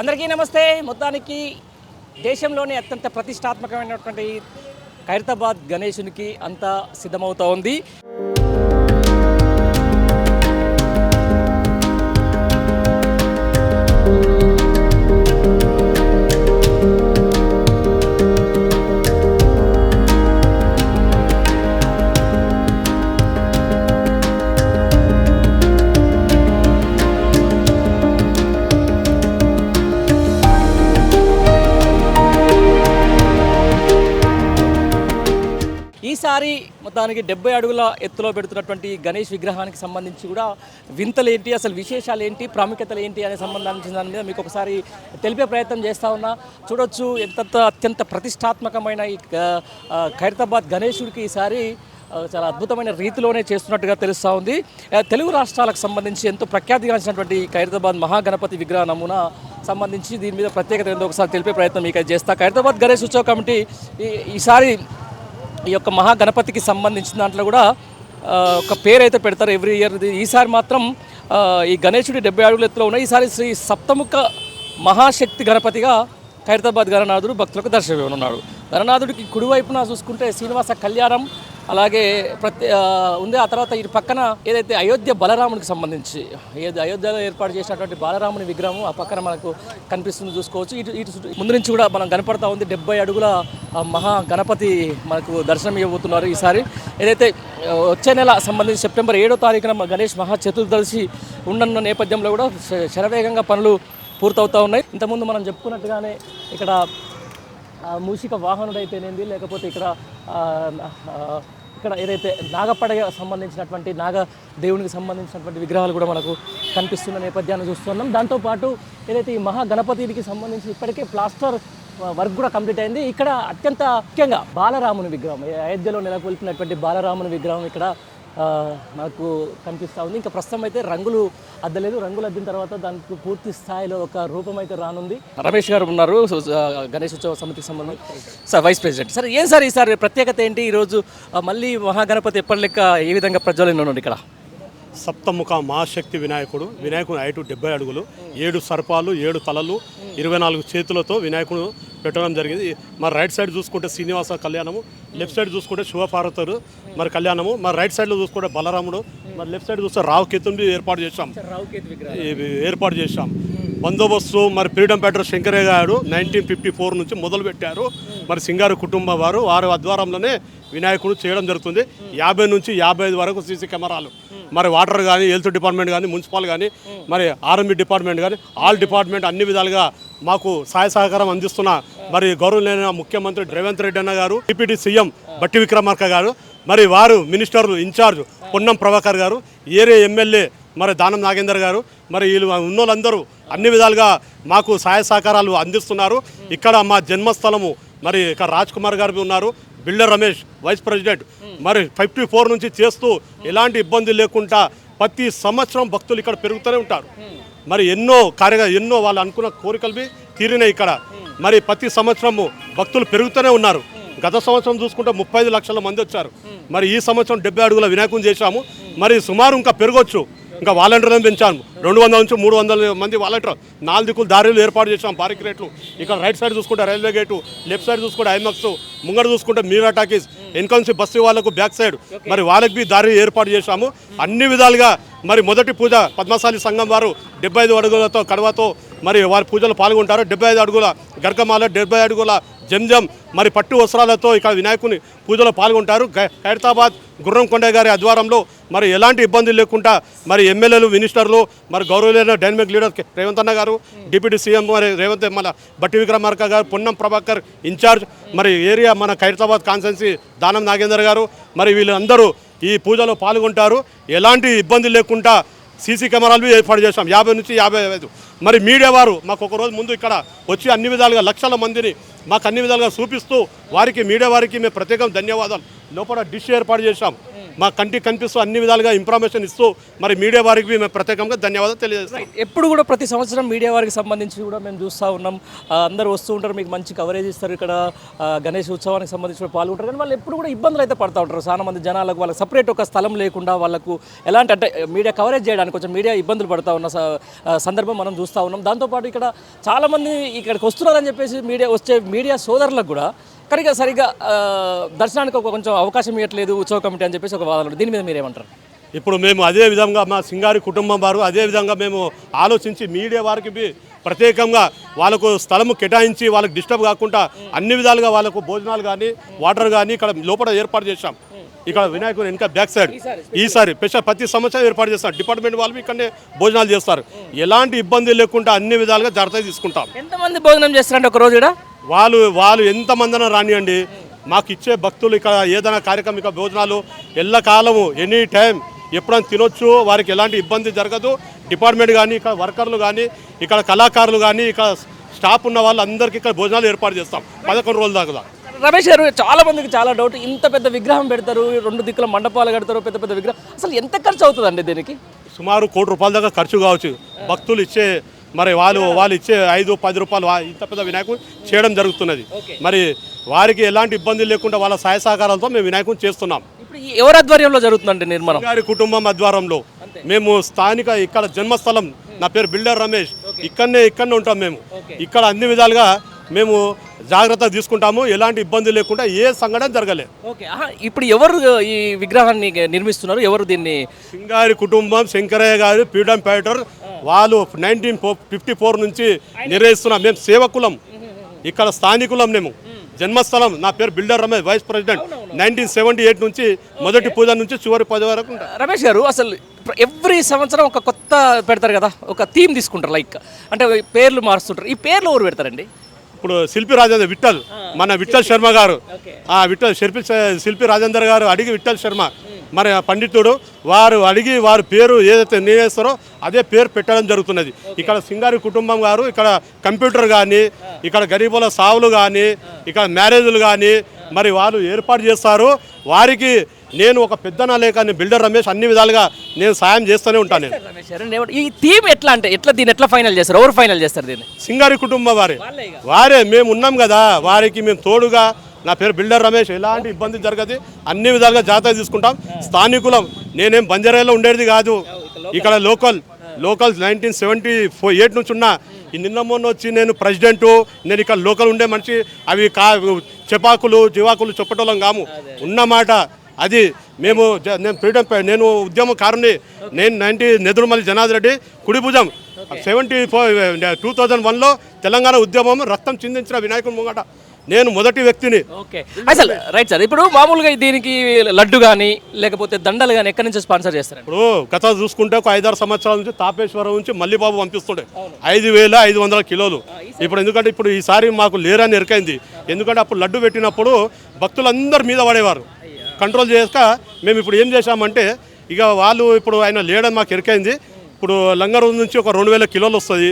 అందరికీ నమస్తే. మొత్తానికి దేశంలోనే అత్యంత ప్రతిష్టాత్మకమైనటువంటి ఖైరతాబాద్ గణేశునికి అంతా సిద్ధమవుతూ ఉంది. మొత్తానికి డెబ్బై అడుగుల ఎత్తులో పెడుతున్నటువంటి గణేష్ విగ్రహానికి సంబంధించి కూడా వింతలు ఏంటి అసలు విశేషాలు ఏంటి ప్రాముఖ్యతలు ఏంటి అనే సంబంధించిన దాని మీద మీకు ఒకసారి తెలిపే ప్రయత్నం చేస్తా ఉన్నా. చూడొచ్చు ఎంత అత్యంత ప్రతిష్టాత్మకమైన ఈ ఖైరతాబాద్ గణేశుడికి ఈసారి చాలా అద్భుతమైన రీతిలోనే చేస్తున్నట్టుగా తెలుస్తూ ఉంది. తెలుగు రాష్ట్రాలకు సంబంధించి ఎంతో ప్రఖ్యాతిగాంచినటువంటి ఈ ఖైరతాబాద్ మహాగణపతి విగ్రహ నమూనా సంబంధించి దీని మీద ప్రత్యేకత ఏందో ఒకసారి తెలిపే ప్రయత్నం మీకు చేస్తా. ఖైరతాబాద్ గణేష్ ఉత్సవ కమిటీ ఈ- ఈసారి ఈ యొక్క మహాగణపతికి సంబంధించిన దాంట్లో కూడా ఒక పేరు అయితే పెడతారు ఎవ్రీ ఇయర్. ఈసారి మాత్రం ఈ గణేశుడి డెబ్బై అడుగుల ఎత్తులో ఉన్న ఈసారి శ్రీ సప్తముఖ మహాశక్తి గణపతిగా ఖైరతాబాద్ గణనాథుడు భక్తులకు దర్శనమివ్వనున్నాడు గణనాథుడికి కుడివైపున చూసుకుంటే శ్రీనివాస కళ్యాణం అలాగే ప్రతి ఉంది. ఆ తర్వాత ఇటు పక్కన ఏదైతే అయోధ్య బలరామునికి సంబంధించి ఏది అయోధ్యలో ఏర్పాటు చేసినటువంటి బాలరాముని విగ్రహం ఆ పక్కన మనకు కనిపిస్తుంది చూసుకోవచ్చు. ఇటు ఇటు ముందు నుంచి కూడా మనం కనపడతా ఉంది. డెబ్బై అడుగుల ఆ మహా గణపతి మనకు దర్శనం ఇవ్వబోతున్నారు ఈసారి. ఏదైతే వచ్చే నెల సంబంధించి సెప్టెంబర్ ఏడో తారీఖున గణేష్ మహా చతుర్దశి ఉండనున్న నేపథ్యంలో కూడా శరవేగంగా పనులు పూర్తవుతూ ఉన్నాయి. ఇంతకుముందు మనం చెప్పుకున్నట్టుగానే ఇక్కడ మూషిక వాహనుడు లేకపోతే ఇక్కడ ఇక్కడ ఏదైతే నాగపడగ సంబంధించినటువంటి నాగ దేవునికి సంబంధించినటువంటి విగ్రహాలు కూడా మనకు కనిపిస్తున్న నేపథ్యాన్ని చూస్తున్నాం. దాంతోపాటు ఏదైతే ఈ మహా గణపతికి సంబంధించి ఇప్పటికే ప్లాస్టర్ వర్క్ కూడా కంప్లీట్ అయింది. ఇక్కడ అత్యంత ముఖ్యంగా బాలరాముని విగ్రహం అయోధ్యలో నెలకొల్పినటువంటి బాలరాముని విగ్రహం ఇక్కడ మనకు కనిపిస్తూ ఉంది. ఇంకా ప్రస్తుతం అయితే రంగులు అద్దలేదు. రంగులు అద్దిన తర్వాత దానికి పూర్తి స్థాయిలో ఒక రూపం అయితే రానుంది. రమేష్ గారు ఉన్నారు. గణేష్ ఉత్సవ సమితికి సంబంధం. సార్ వైస్ ప్రెసిడెంట్ సార్ ఏం సార్ ఈసారి ప్రత్యేకత ఏంటి? ఈరోజు మళ్ళీ మహాగణపతి ఎప్పటి లెక్క ఏ విధంగా ప్రజ్వలన ఉండి ఇక్కడ? సప్తముఖ మహాశక్తి వినాయకుడు వినాయకుడు హైటు డెబ్బై అడుగులు ఏడు సర్పాలు ఏడు తలలు ఇరవై నాలుగు చేతులతో వినాయకుడు పెట్టడం జరిగింది. మరి రైట్ సైడ్ చూసుకుంటే శ్రీనివాస కళ్యాణము లెఫ్ట్ సైడ్ చూసుకుంటే శివపార్వతుడు మరి కళ్యాణము మరి రైట్ సైడ్లో చూసుకుంటే బలరాముడు మరి లెఫ్ట్ సైడ్ చూస్తే రావు కేతుని ఏర్పాటు చేశాం. ఏర్పాటు చేశాం. బందోబస్తు మరి ఫ్రీడమ్ ఫైటర్ శంకరయ్య గారు నైన్టీన్ ఫిఫ్టీ ఫోర్ నుంచి మొదలు పెట్టారు. మరి సింగారు కుటుంబం వారు వారి ఆధ్వర్యంలోనే వినాయకుడు చేయడం జరుగుతుంది. యాభై నుంచి యాభై ఐదు వరకు సీసీ కెమెరాలు. మరి వాటర్ కానీ హెల్త్ డిపార్ట్మెంట్ కానీ మున్సిపల్ కానీ మరి ఆర్ఎంబీ డిపార్ట్మెంట్ కానీ ఆల్ డిపార్ట్మెంట్ అన్ని విధాలుగా మాకు సహాయ సహకారం అందిస్తున్న మరి గౌరవనీయ ముఖ్యమంత్రి రేవంత్ రెడ్డి అన్న గారు డిప్యూటీ సీఎం బట్టి విక్రమార్క గారు మరి వారు మినిస్టర్లు ఇన్ఛార్జ్ పొన్నం ప్రభాకర్ గారు ఏరియా ఎమ్మెల్యే మరి దానం నాగేందర్ గారు మరి వీళ్ళు ఉన్నోళ్ళందరూ అన్ని విధాలుగా మాకు సహాయ సహకారాలు అందిస్తున్నారు. ఇక్కడ మా జన్మస్థలము మరి ఇక్కడ రాజ్ కుమార్ గారు ఉన్నారు. బిల్డర్ రమేష్ వైస్ ప్రెసిడెంట్ మరి ఫిఫ్టీ ఫోర్ నుంచి చేస్తూ ఎలాంటి ఇబ్బంది లేకుండా ప్రతి సంవత్సరం భక్తులు ఇక్కడ పెరుగుతూనే ఉంటారు. మరి ఎన్నో కార్య ఎన్నో వాళ్ళు అనుకున్న కోరికలు తీరినాయి ఇక్కడ. మరి ప్రతి సంవత్సరము భక్తులు పెరుగుతూనే ఉన్నారు. గత సంవత్సరం చూసుకుంటే ముప్పై ఐదు లక్షల మంది వచ్చారు. మరి ఈ సంవత్సరం డెబ్బై అడుగుల వినాయకం చేశాము. మరి సుమారు ఇంకా పెరగొచ్చు. ఇంకా వాలంటీర్లను పెంచాము రెండు వందల నుంచి మూడు వందల మంది వాలంటీర్ నాలుగు దిక్కులు దారిలు ఏర్పాటు చేసాం పార్క్ రేట్లు ఇక్కడ రైట్ సైడ్ చూసుకుంటే రైల్వే గేటు లెఫ్ట్ సైడ్ చూసుకుంటే ఐమాక్స్ ముంగడ చూసుకుంటే మీరా టాకీస్ ఎన్కౌన్సీ బస్సు వాళ్ళకు బ్యాక్ సైడ్. మరి వాళ్ళకి బి దారి ఏర్పాటు చేశాము. అన్ని విధాలుగా మరి మొదటి పూజ పద్మశాలి సంఘం వారు డెబ్బై ఐదు అడుగులతో కడవతో మరి వారి పూజలు పాల్గొంటారు. డెబ్బై ఐదు అడుగుల గర్గమాల డెబ్బై అడుగుల జంజం మరి పట్టు వస్త్రాలతో ఇక్కడ వినాయకుని పూజలో పాల్గొంటారు. హైదరాబాద్ గుర్రం కొండయ్య గారి ఆధ్వర్యంలో మరి ఎలాంటి ఇబ్బంది లేకుండా మరి ఎమ్మెల్యేలు మినిస్టర్లు మరి గౌరవలైన డైనమిక్ లీడర్ రేవంత్ అన్న గారు డిప్యూటీ సీఎం మరి రేవంత్ మన బట్టి విక్రమార్క గారు పొన్నం ప్రభాకర్ ఇన్ఛార్జ్ మరి ఏరియా మన ఖైరతాబాద్ కాన్స్టెన్సీ దానం నాగేందర్ గారు మరి వీళ్ళందరూ ఈ పూజలో పాల్గొంటారు. ఎలాంటి ఇబ్బంది లేకుండా సీసీ కెమెరాలు ఏర్పాటు చేశాం. యాభై నుంచి యాభై ఐదు. మరి మీడియా వారు మాకు ఒకరోజు ముందు ఇక్కడ వచ్చి అన్ని విధాలుగా లక్షల మందిని మాకు అన్ని విధాలుగా చూపిస్తూ వారికి మీడియా వారికి మేము ప్రత్యేకం ధన్యవాదాలు. లోపల డిష్ ఏర్పాటు చేశాం. మా కంటికి కనిపిస్తూ అన్ని విధాలుగా ఇన్ఫర్మేషన్ ఇస్తూ మరి మీడియా వారికి మేము ప్రత్యేకంగా ధన్యవాదాలు తెలియజేస్తాం. ఎప్పుడు కూడా ప్రతి సంవత్సరం మీడియా వారికి సంబంధించి కూడా మేము చూస్తూ ఉన్నాం. అందరూ వస్తూ ఉంటారు మీకు మంచి కవరేజ్ ఇస్తారు ఇక్కడ. గణేష్ ఉత్సవానికి సంబంధించి పాల్గొంటారు కానీ వాళ్ళు ఎప్పుడు కూడా ఇబ్బందులు అయితే పడుతూ ఉంటారు. చాలా మంది జనాలకు వాళ్ళకి సపరేట్ ఒక స్థలం లేకుండా వాళ్ళకు ఎలాంటి అంటే మీడియా కవరేజ్ చేయడానికి కొంచెం మీడియా ఇబ్బందులు పడుతూ ఉన్న స- సందర్భం మనం చూస్తూ ఉన్నాం. దాంతోపాటు ఇక్కడ చాలామంది ఇక్కడికి వస్తున్నారని చెప్పేసి మీడియా వచ్చే మీడియా సోదరులకు కూడా కరిగా సరిగా ఆ, దర్శనానికి ఒక కొంచెం అవకాశం ఇవ్వట్లేదు ఉత్సవ కమిటీ అని చెప్పేసి ఒక వాదన. దీని మీద మీరేమంటారు ఇప్పుడు మేము అదే విధంగా మా సింగారి కుటుంబం వారు అదే విధంగా మేము ఆలోచించి మీడియా వారికి ప్రత్యేకంగా వాళ్ళకు స్థలము కేటాయించి వాళ్ళకి డిస్టర్బ్ కాకుండా అన్ని విధాలుగా వాళ్ళకు భోజనాలు కానీ వాటర్ కానీ ఇక్కడ లోపల ఏర్పాటు చేశాం. ఇక్కడ వినాయకుని వెనక బ్యాక్ సైడ్. ఈసారి స్పెషల్ ప్రతి సంవత్సరం ఏర్పాటు చేస్తారు. డిపార్ట్మెంట్ వాళ్ళు ఇక్కడనే భోజనాలు చేస్తారు. ఎలాంటి ఇబ్బంది లేకుండా అన్ని విధాలుగా జాగ్రత్త తీసుకుంటాం. ఎంతమంది భోజనం చేస్తారంటే ఒక రోజు వాళ్ళు వాళ్ళు ఎంతమందిన రానియండి. మాకు ఇచ్చే భక్తులు ఇక్కడ ఏదైనా కార్యక్రమం ఇక భోజనాలు ఎల్లకాలము ఎనీ టైం ఎప్పుడైనా తినొచ్చు వారికి ఎలాంటి ఇబ్బంది జరగదు. డిపార్ట్మెంట్ కానీ ఇక్కడ వర్కర్లు కానీ ఇక్కడ కళాకారులు కానీ ఇక్కడ స్టాఫ్ ఉన్న వాళ్ళు అందరికీ ఇక్కడ భోజనాలు ఏర్పాటు చేస్తాం. పదకొండు రోజుల దాకా రమేష్ గారు చాలా మందికి చాలా డౌట్ ఇంత పెద్ద విగ్రహం పెడతారు రెండు దిక్కుల మండపాలు కడతారు పెద్ద పెద్ద విగ్రహం. అసలు ఎంత ఖర్చు అవుతుందండి దీనికి? సుమారు కోటి రూపాయల దాకా ఖర్చు కావచ్చు. భక్తులు ఇచ్చే మరి వాళ్ళు వాళ్ళు ఇచ్చే ఐదు పది రూపాయలు ఇంత పెద్ద వినాయకుడు చేయడం జరుగుతున్నది. మరి వారికి ఎలాంటి ఇబ్బంది లేకుండా వాళ్ళ సహాయ సహకారాలతో మేము వినాయకుని చేస్తున్నాం. ఎవరి ఆధ్వర్యంలో జరుగుతుందండి నిర్మాణం? గారి కుటుంబం ఆధ్వర్యంలో. మేము స్థానిక ఇక్కడ జన్మస్థలం నా పేరు బిల్డర్ రమేష్. ఇక్కడనే ఇక్కడనే ఉంటాం మేము. ఇక్కడ అన్ని విధాలుగా మేము జాగ్రత్త తీసుకుంటాము. ఎలాంటి ఇబ్బంది లేకుండా ఏ సంఘటన జరగలేదు ఓకే. ఇప్పుడు ఎవరు ఈ విగ్రహాన్ని నిర్మిస్తున్నారు? ఎవరు దీన్ని సింగారి కుటుంబం శంకరయ్య గారు ఫ్రీడమ్ ఫైటర్ వాళ్ళు నైన్టీన్ ఫిఫ్టీ ఫోర్ నుంచి నిర్వహిస్తున్నాం మేము సేవకులం. ఇక్కడ స్థానికులం మేము. జన్మస్థలం నా పేరు builder Ramesh vice president. Nineteen seventy eight నుంచి మొదటి పూజ నుంచి చివరి పూజ వరకు రమేష్ గారు అసలు ఎవ్రీ సంవత్సరం ఒక కొత్త పెడతారు కదా ఒక థీమ్ తీసుకుంటారు లైక్ అంటే పేర్లు మారుస్తుంటారు. ఈ పేర్లు ఎవరు పెడతారండి? ఇప్పుడు శిల్పి రాజేంద్ర విఠల్ మన విఠల్ శర్మ గారు. ఆ విఠల్ శిల్పి శిల్పి రాజేందర్ గారు అడిగి విఠల్ శర్మ. మరి ఆ పండితుడు వారు అడిగి వారి పేరు ఏదైతే నిర్ణయిస్తారో అదే పేరు పెట్టడం జరుగుతున్నది. ఇక్కడ సింగారి కుటుంబం గారు ఇక్కడ కంప్యూటర్ కానీ ఇక్కడ గరీబుల సావులు కానీ ఇక్కడ మ్యారేజ్లు కానీ మరి వారు ఏర్పాటు చేస్తారు. వారికి నేను ఒక పెద్దన లేక నేను బిల్డర్ రమేష్ అన్ని విధాలుగా నేను సాయం చేస్తూనే ఉంటాను నేను- ఈ థీమ్ ఎట్లా అంటే ఎట్లా దీన్ని ఎట్లా ఫైనల్ చేస్తారు? ఎవరు ఫైనల్ చేస్తారు దీన్ని? సింగారి కుటుంబం వారే. వారే మేము ఉన్నాం కదా. వారికి మేము తోడుగా నా పేరు బిల్డర్ రమేష్. ఎలాంటి ఇబ్బంది జరగదు. అన్ని విధాలుగా జాగ్రత్త తీసుకుంటాం. స్థానికులం. నేనేం బంజారాలో ఉండేది కాదు. ఇక్కడ local local nineteen seventy four eight నుంచి ఉన్నా ఈ నిన్న మొన్న వచ్చి నేను ప్రెసిడెంట్. నేను ఇక్కడ లోకల్ ఉండే మనిషి. అవి కా చెపాకులు జివాకులు చెప్పటోళ్ళం కాము. ఉన్నమాట అది మేము నేను ఫ్రీడమ్ నేను ఉద్యమకారుని నేను నైన్టీ నెదురుమల్లి జనార్దన్ రెడ్డి కుడి భుజం. సెవెంటీ ఫోర్ టూ థౌజండ్ వన్లో తెలంగాణ ఉద్యమం రక్తం చిందించిన వినాయకుని ముంగట. నేను మొదటి వ్యక్తిని. ఓకే. అసలు రైట్ సార్. ఇప్పుడు మామూలుగా దీనికి లడ్డు కానీ లేకపోతే దండలు కానీ ఎక్కడి నుంచి స్పాన్సర్ చేస్తారు ఇప్పుడు గత చూసుకుంటే ఒక ఐదారు సంవత్సరాల నుంచి తాపేశ్వరం నుంచి మల్లిబాబు పంపిస్తుండే. ఐదు వేల ఐదు వందల కిలోలు. ఇప్పుడు ఎందుకంటే ఇప్పుడు ఈసారి మాకు లేరని ఎరకైంది. ఎందుకంటే అప్పుడు లడ్డు పెట్టినప్పుడు భక్తులందరి మీద పడేవారు. కంట్రోల్ చేయక మేము ఇప్పుడు ఏం చేశామంటే ఇక వాళ్ళు ఇప్పుడు ఆయన లేడని మాకు ఎరకైంది. ఇప్పుడు లంగరు నుంచి ఒక రెండు వేల కిలోలు వస్తుంది.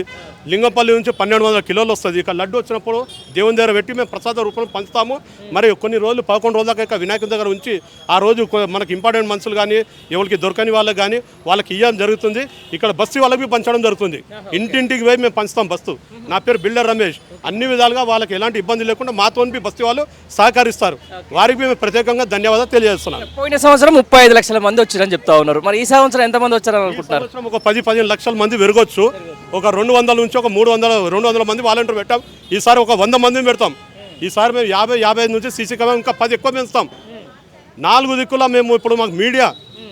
లింగంపల్లి నుంచి పన్నెండు వందల కిలోలు వస్తుంది. ఇక లడ్డు వచ్చినప్పుడు దేవుని దగ్గర పెట్టి మేము ప్రసాద రూపంలో పంచుతాము. మరి కొన్ని రోజులు పదకొండు రోజుల దాకా వినాయకుని దగ్గర ఉంచి ఆ రోజు మనకి ఇంపార్టెంట్ మనుషులు కానీ ఎవరికి దొరకని వాళ్ళకి కానీ వాళ్ళకి ఇవ్వడం జరుగుతుంది. ఇక్కడ బస్సు వాళ్ళకి పంచడం జరుగుతుంది. ఇంటింటికి పోయి మేము పంచుతాం బస్తు. నా పేరు బిల్డర్ రమేష్. అన్ని విధాలుగా వాళ్ళకి ఎలాంటి ఇబ్బంది లేకుండా మాతో బస్తీ వాళ్ళు సహకరిస్తారు. వారికి మేము ప్రత్యేకంగా ధన్యవాదాలు తెలియజేస్తున్నాం పోయిన సంవత్సరం ముప్పై ఐదు లక్షల మంది వచ్చారని చెప్తా ఉన్నారు. మరి ఈ సంవత్సరం ఎంతమంది వచ్చారని అనుకుంటున్నారు? ఒక పది పదిహేను లక్షల మంది పెరగొచ్చు. ఒక రెండు వందల నుంచి ఒక మూడు వందల రెండు వందల మంది వాలంటీర్ పెట్టాం. ఈసారి ఒక వంద మందిని పెడతాం. ఈసారి మేము యాభై యాభై ఐదు నుంచి సీసీ కెమెరా ఇంకా పది ఎక్కువ పెంచుతాం నాలుగు దిక్కులా మేము ఇప్పుడు మాకు మీడియా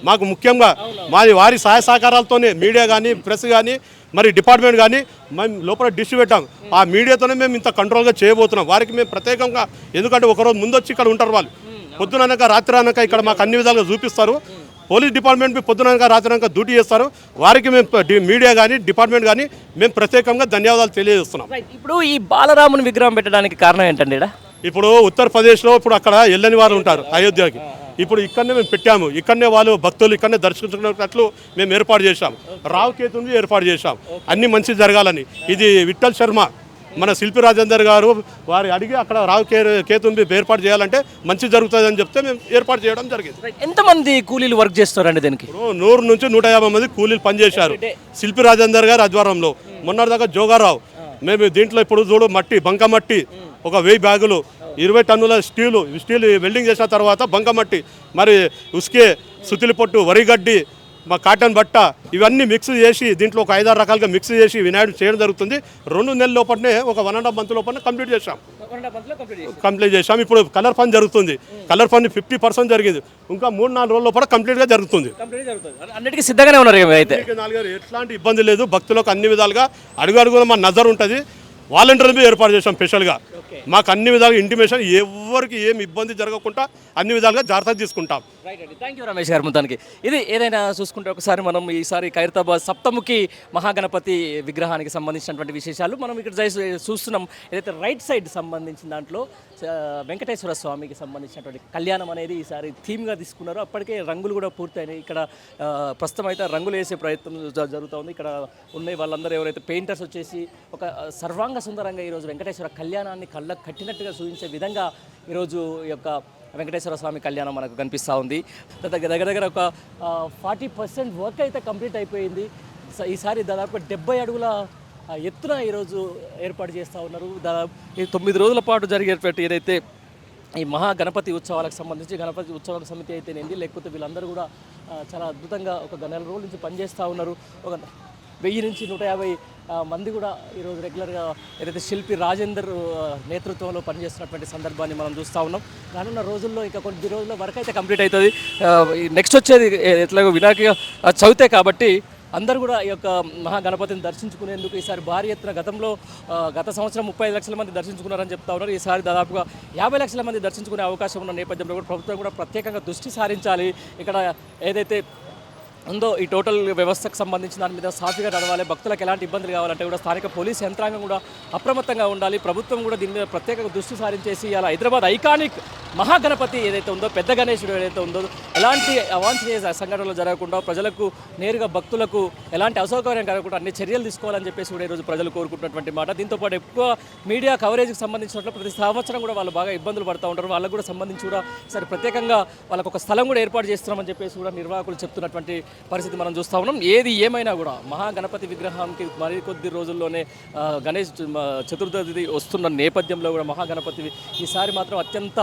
మాకు ముఖ్యంగా మాది వారి సహాయ సహకారాలతోనే మీడియా కానీ ప్రెస్ కానీ మరి డిపార్ట్మెంట్ కానీ మేము లోపల డిష్ పెట్టాం. ఆ మీడియాతోనే మేము ఇంత కంట్రోల్గా చేయబోతున్నాం. వారికి మేము ప్రత్యేకంగా ఎందుకంటే ఒకరోజు ముందు వచ్చి ఇక్కడ ఉంటారు వాళ్ళు. పొద్దుననక రాత్రి అనక ఇక్కడ మాకు అన్ని విధాలుగా చూపిస్తారు. పోలీస్ డిపార్ట్మెంట్ మీ పొద్దుననక రాత్రి అనక డ్యూటీ చేస్తారు. వారికి మేము మీడియా కానీ డిపార్ట్మెంట్ కానీ మేము ప్రత్యేకంగా ధన్యవాదాలు తెలియజేస్తున్నాం. ఇప్పుడు ఈ బాలరాముని విగ్రహం పెట్టడానికి కారణం ఏంటండి? ఇప్పుడు ఉత్తరప్రదేశ్లో ఇప్పుడు అక్కడ ఎల్లని వారు ఉంటారు అయోధ్యకి. ఇప్పుడు ఇక్కడనే మేము పెట్టాము. ఇక్కడనే వాళ్ళు భక్తులు ఇక్కడనే దర్శించుకున్నట్లు మేము ఏర్పాటు చేశాం రావు కేతుని ఏర్పాటు చేశాం అన్ని మంచి జరగాలని. ఇది విఠల్ శర్మ మన శిల్పి రాజేందర్ గారు వారి అడిగి అక్కడ రావు కే కేతుంబి ఏర్పాటు చేయాలంటే మంచి జరుగుతుందని చెప్తే మేము ఏర్పాటు చేయడం జరిగింది. ఎంతమంది కూలీలు వర్క్ చేస్తారండి దీనికి? నూరు నుంచి నూట యాభై మంది కూలీలు పనిచేశారు. శిల్పి రాజేందర్ గారు ఆధ్వర్యంలో. మొన్నటిదాకా జోగారావు. మేము దీంట్లో ఇప్పుడు చూడు మట్టి బంక మట్టి ఒక వెయ్యి బ్యాగులు ఇరవై టన్నుల స్టీలు స్టీల్ వెల్డింగ్ చేసిన తర్వాత బంక మట్టి మరి ఉస్కే సుతిలి పొట్టు వరిగడ్డి మా కాటన్ బట్ట ఇవన్నీ మిక్స్ చేసి దీంట్లో ఒక ఐదారు రకాలుగా మిక్స్ చేసి వినాయకుడు చేయడం జరుగుతుంది. రెండు నెలల లోపలనే ఒక వన్ అండ్ హాఫ్ మంత్ లోపలనే కంప్లీట్ చేశాం. కంప్లీట్ చేశాం. ఇప్పుడు కలర్ పని జరుగుతుంది. కలర్ పని ఫిఫ్టీ పర్సెంట్ జరిగింది. ఇంకా మూడు నాలుగు రోజుల లోపల కంప్లీట్గా జరుగుతుంది. అన్నిటికీ సిద్ధంగానే ఉన్నారు నాలుగారు ఎట్లాంటి ఇబ్బంది లేదు. భక్తులకు అన్ని విధాలుగా అడుగు అడుగున మా నజర్ ఉంటుంది. వాలంటీర్ మీద ఏర్పాటు చేసాం స్పెషల్గా మాకు అన్ని విధాలుగా ఇంటిమేషన్ ఎవరికి ఏం ఇబ్బంది జరగకుండా అన్ని విధాలుగా జాగ్రత్త తీసుకుంటాం. రైట్ అండి థ్యాంక్ యూ రమేష్ గారు మొత్తానికి. ఇది ఏదైనా చూసుకుంటే ఒకసారి మనం ఈసారి ఖైరతాబాద్ సప్తముఖి మహాగణపతి విగ్రహానికి సంబంధించినటువంటి విశేషాలు మనం ఇక్కడ జై- చూస్తున్నాం. ఏదైతే రైట్ సైడ్ సంబంధించిన దాంట్లో వెంకటేశ్వర స్వామికి సంబంధించినటువంటి కళ్యాణం అనేది ఈసారి థీమ్గా తీసుకున్నారు. అప్పటికే రంగులు కూడా పూర్తయినాయి. ఇక్కడ ప్రస్తుతం అయితే రంగులు వేసే ప్రయత్నం జ- జరుగుతోంది. ఇక్కడ ఉన్న వాళ్ళందరూ ఎవరైతే పెయింటర్స్ వచ్చేసి ఒక సర్వాంగ సుందరంగా ఈరోజు వెంకటేశ్వర కళ్యాణాన్ని కళ్ళకు కట్టినట్టుగా చూపించే విధంగా ఈరోజు ఈ యొక్క వెంకటేశ్వర స్వామి కళ్యాణం మనకు కనిపిస్తూ ఉంది. దగ్గర దగ్గర ఒక ఫార్టీ పర్సెంట్ వర్క్ అయితే కంప్లీట్ అయిపోయింది. స- ఈసారి దాదాపు డెబ్బై అడుగుల ఎత్తున ఈరోజు ఏర్పాటు చేస్తూ ఉన్నారు. దాదాపు ఈ తొమ్మిది రోజుల పాటు జరిగేటువంటి ఏదైతే ఈ మహా గణపతి ఉత్సవాలకు సంబంధించి గణపతి ఉత్సవాల సమితి అయితేనేంది లేకపోతే వీళ్ళందరూ కూడా చాలా అద్భుతంగా ఒక నెల రోజుల నుంచి పనిచేస్తూ ఉన్నారు. ఒక వెయ్యి నుంచి నూట యాభై మంది కూడా ఈరోజు రెగ్యులర్గా ఏదైతే శిల్పి రాజేందర్ నేతృత్వంలో పనిచేస్తున్నటువంటి సందర్భాన్ని మనం చూస్తూ ఉన్నాం. రానున్న రోజుల్లో ఇంకా కొన్ని రోజుల వరకు అయితే కంప్లీట్ అవుతుంది. నెక్స్ట్ వచ్చేది ఎట్లాగో వినాయక చవితే కాబట్టి అందరూ కూడా ఈ యొక్క మహాగణపతిని దర్శించుకునేందుకు ఈసారి భారీ ఎత్తున గతంలో గత సంవత్సరం ముప్పై లక్షల మంది దర్శించుకున్నారని చెప్తా ఉన్నారు. ఈసారి దాదాపుగా యాభై లక్షల మంది దర్శించుకునే అవకాశం ఉన్న నేపథ్యంలో కూడా ప్రభుత్వం కూడా ప్రత్యేకంగా దృష్టి సారించాలి. ఇక్కడ ఏదైతే ఉందో ఈ టోటల్ వ్యవస్థకు సంబంధించిన దాని మీద సాఫీగా నడవాలి భక్తులకు ఎలాంటి ఇబ్బందులు కావాలంటే కూడా స్థానిక పోలీస్ యంత్రాంగం కూడా అప్రమత్తంగా ఉండాలి. ప్రభుత్వం కూడా దీని మీద ప్రత్యేక దృష్టి సారించేసి ఇలా హైదరాబాద్ ఐకానిక్ మహాగణపతి ఏదైతే ఉందో పెద్ద గణేశుడు ఏదైతే ఉందో ఎలాంటి అవాంఛనీయ సంఘటనలు జరగకుండా ప్రజలకు నేరుగా భక్తులకు ఎలాంటి అసౌకర్యం కలగకుండా అన్ని చర్యలు తీసుకోవాలని చెప్పేసి కూడా ఈరోజు ప్రజలు కోరుకుంటున్నటువంటి మాట. దీంతో పాటు ఎక్కువ మీడియా కవరేజ్కి సంబంధించినట్లు ప్రతి సంవత్సరం కూడా వాళ్ళు బాగా ఇబ్బందులు పడుతూ ఉంటారు. వాళ్ళకు కూడా సంబంధించి కూడా సరే ప్రత్యేకంగా వాళ్ళకు ఒక స్థలం కూడా ఏర్పాటు చేస్తున్నామని చెప్పేసి కూడా నిర్వాహకులు చెప్తున్నటువంటి పరిస్థితి మనం చూస్తూ ఉన్నాం. ఏది ఏమైనా కూడా మహాగణపతి విగ్రహానికి మరికొద్ది రోజుల్లోనే గణేష్ మ, చతుర్థి వస్తున్న నేపథ్యంలో కూడా మహాగణపతి ఈసారి మాత్రం అత్యంత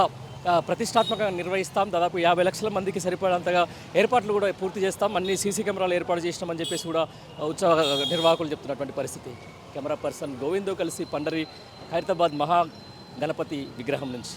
ప్రతిష్టాత్మకంగా నిర్వహిస్తాం. దాదాపు యాభై లక్షల మందికి సరిపడేంతగా ఏర్పాట్లు కూడా పూర్తి చేస్తాం. అన్ని సీసీ కెమెరాలు ఏర్పాటు చేసినామని చెప్పేసి కూడా ఉత్సవ నిర్వాహకులు చెప్తున్నటువంటి పరిస్థితి. కెమెరా పర్సన్ గోవిందో కలిసి పండరి ఖైరతాబాద్ మహా గణపతి విగ్రహం నుంచి.